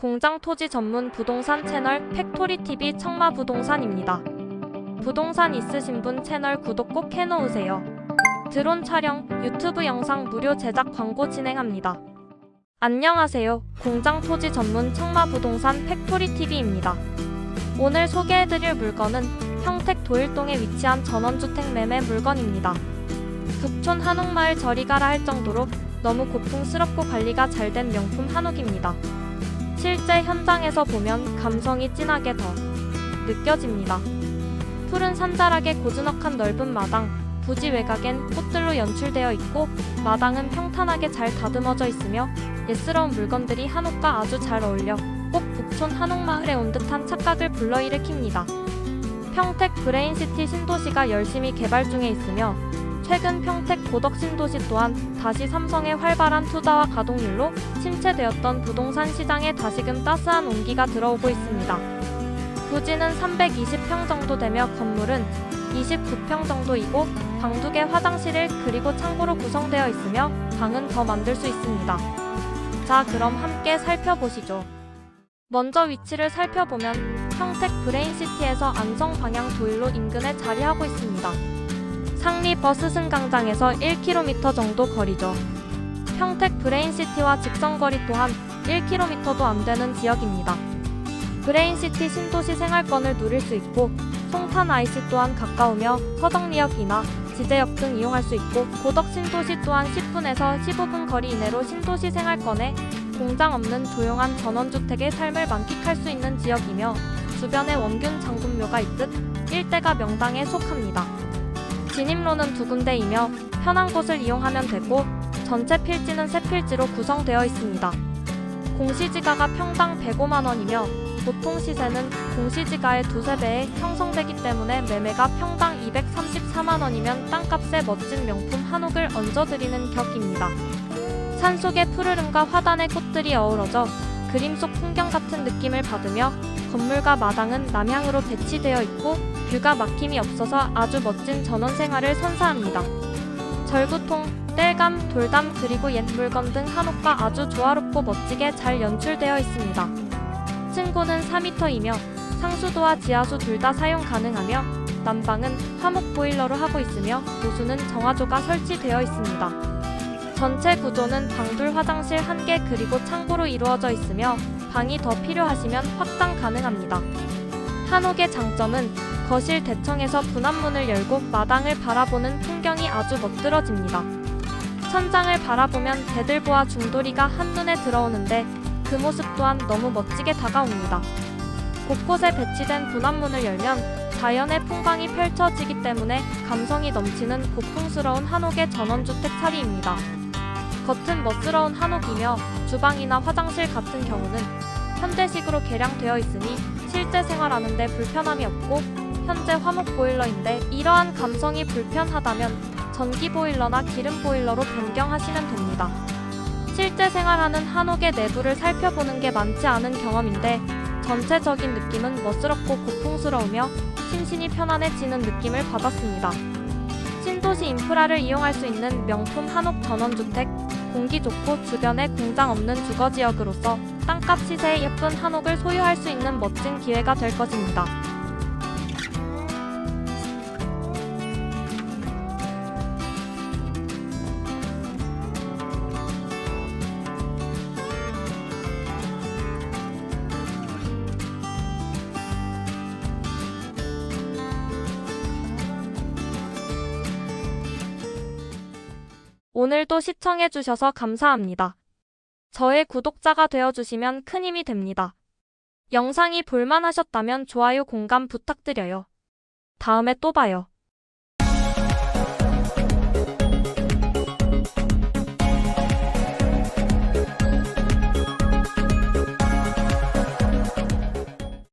공장 토지 전문 부동산 채널 팩토리TV 청마부동산입니다. 부동산 있으신 분 채널 구독 꼭 해놓으세요. 드론 촬영, 유튜브 영상 무료 제작 광고 진행합니다. 안녕하세요. 공장 토지 전문 청마부동산 팩토리TV입니다. 오늘 소개해드릴 물건은 평택 도일동에 위치한 전원주택 매매 물건입니다. 북촌 한옥마을 저리 가라 할 정도로 너무 고풍스럽고 관리가 잘 된 명품 한옥입니다. 실제 현장에서 보면 감성이 진하게 더 느껴집니다. 푸른 산자락에 고즈넉한 넓은 마당, 부지 외곽엔 꽃들로 연출되어 있고 마당은 평탄하게 잘 다듬어져 있으며 예스러운 물건들이 한옥과 아주 잘 어울려 꼭 북촌 한옥마을에 온 듯한 착각을 불러일으킵니다. 평택 브레인시티 신도시가 열심히 개발 중에 있으며 최근 평택 고덕 신도시 또한 다시 삼성의 활발한 투자와 가동률로 침체되었던 부동산 시장에 다시금 따스한 온기가 들어오고 있습니다. 부지는 320평 정도 되며 건물은 29평 정도이고 방 두 개 화장실 1 그리고 창고로 구성되어 있으며 방은 더 만들 수 있습니다. 자 그럼 함께 살펴보시죠. 먼저 위치를 살펴보면 평택 브레인시티에서 안성 방향 도일로 인근에 자리하고 있습니다. 상리 버스 승강장에서 1km 정도 거리죠. 평택 브레인시티와 직선거리 또한 1km도 안 되는 지역입니다. 브레인시티 신도시 생활권을 누릴 수 있고 송탄 IC 또한 가까우며 서정리역이나 지제역 등 이용할 수 있고 고덕 신도시 또한 10분에서 15분 거리 이내로 신도시 생활권에 공장 없는 조용한 전원주택의 삶을 만끽할 수 있는 지역이며 주변에 원균 장군묘가 있듯 일대가 명당에 속합니다. 진입로는 두 군데이며 편한 곳을 이용하면 되고 전체 필지는 세 필지로 구성되어 있습니다. 공시지가가 평당 105만 원이며 보통 시세는 공시지가의 두세 배에 형성되기 때문에 매매가 평당 234만 원이면 땅값에 멋진 명품 한 옥을 얹어드리는 격입니다. 산속의 푸르름과 화단의 꽃들이 어우러져 그림 속 풍경 같은 느낌을 받으며 건물과 마당은 남향으로 배치되어 있고 뷰가 막힘이 없어서 아주 멋진 전원 생활을 선사합니다. 절구통, 땔감, 돌담 그리고 옛 물건 등 한옥과 아주 조화롭고 멋지게 잘 연출되어 있습니다. 층고는 4m이며 상수도와 지하수 둘 다 사용 가능하며 난방은 화목 보일러로 하고 있으며 노수는 정화조가 설치되어 있습니다. 전체 구조는 방둘 화장실 1개 그리고 창고로 이루어져 있으며 방이 더 필요하시면 확장 가능합니다. 한옥의 장점은 거실 대청에서 분합문을 열고 마당을 바라보는 풍경이 아주 멋들어집니다. 천장을 바라보면 대들보와 중도리가 한눈에 들어오는데 그 모습 또한 너무 멋지게 다가옵니다. 곳곳에 배치된 분합문을 열면 자연의 풍광이 펼쳐지기 때문에 감성이 넘치는 고풍스러운 한옥의 전원주택 차리입니다. 겉은 멋스러운 한옥이며 주방이나 화장실 같은 경우는 현대식으로 개량되어 있으니 실제 생활하는데 불편함이 없고 현재 화목 보일러인데 이러한 감성이 불편하다면 전기 보일러나 기름 보일러로 변경하시면 됩니다. 실제 생활하는 한옥의 내부를 살펴보는 게 많지 않은 경험인데 전체적인 느낌은 멋스럽고 고풍스러우며 심신이 편안해지는 느낌을 받았습니다. 신도시 인프라를 이용할 수 있는 명품 한옥 전원주택, 공기 좋고 주변에 공장 없는 주거 지역으로서 땅값 시세에 예쁜 한옥을 소유할 수 있는 멋진 기회가 될 것입니다. 오늘도 시청해주셔서 감사합니다. 저의 구독자가 되어주시면 큰 힘이 됩니다. 영상이 볼만하셨다면 좋아요 공감 부탁드려요. 다음에 또 봐요.